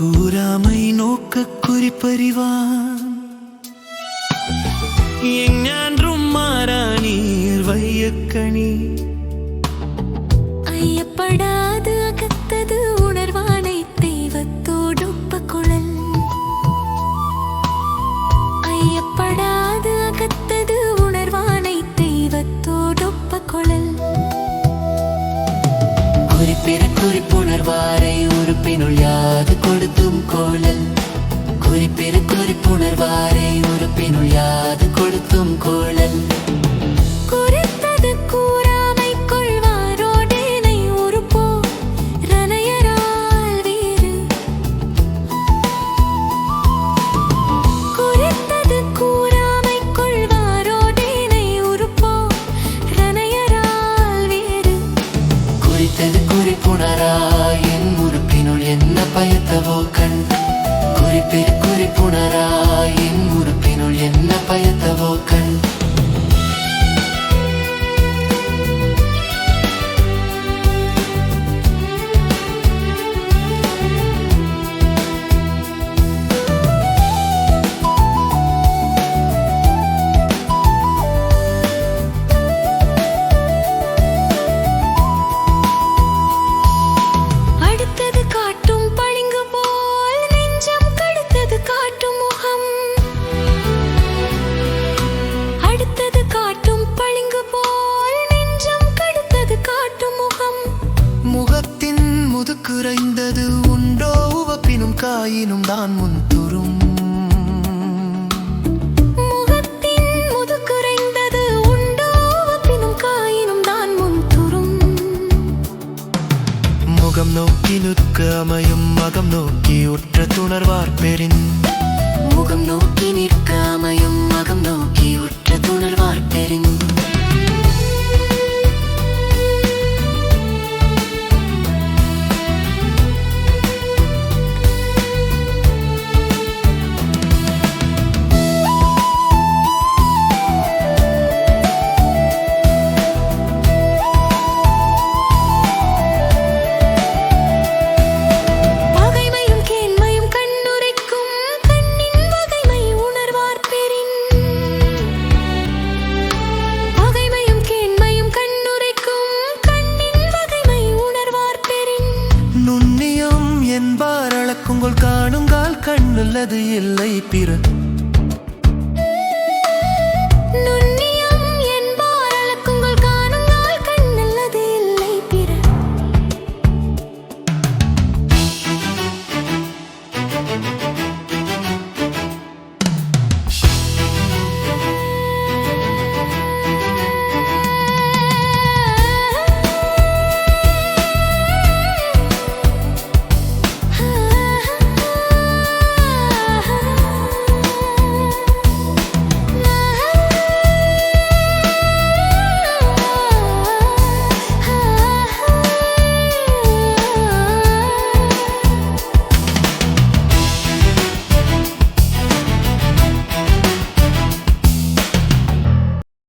கூறாமை நோக்க குறிப்பறிவான் எஞ்ஞான்றும் மாறா நீர் வையக்கணி. ஐயப்படாது அகத்தது உணர்வானை தெய்வத்தோடொப்ப குழல் ஐயப்படாது அகத்தது உணர்வானை தெய்வத்தோடொப்ப குழல் குறிப்பிட குறிப்புணர்வாரை உறுப்பினுள் யாது கொடுத்தும் கோழல். குறிப்பிட குறிப்புணர்வாரை உறுப்பினுள் யாது கொடுத்தும் கோழல். பயத்தவோ கண்? குறிப்பிட குறிப்புணராயின் உறுப்பினுள் என்ன பயத்தவோ கண்? உவப்பினும் காயினும் தான் முன்துரும் முகத்தின் முதுகுறைந்தது உண்டோ? பினும் காயினும் தான் முன் துரும். முகம் நோக்கி நிற்க அமையும் மகம் நோக்கி உற்ற துணர்வார் பெறின் முகம் நோக்கி நிற்க அமையும் மகம் நோக்கி உற்ற துணர்வார் நல்லது இல்லை பிற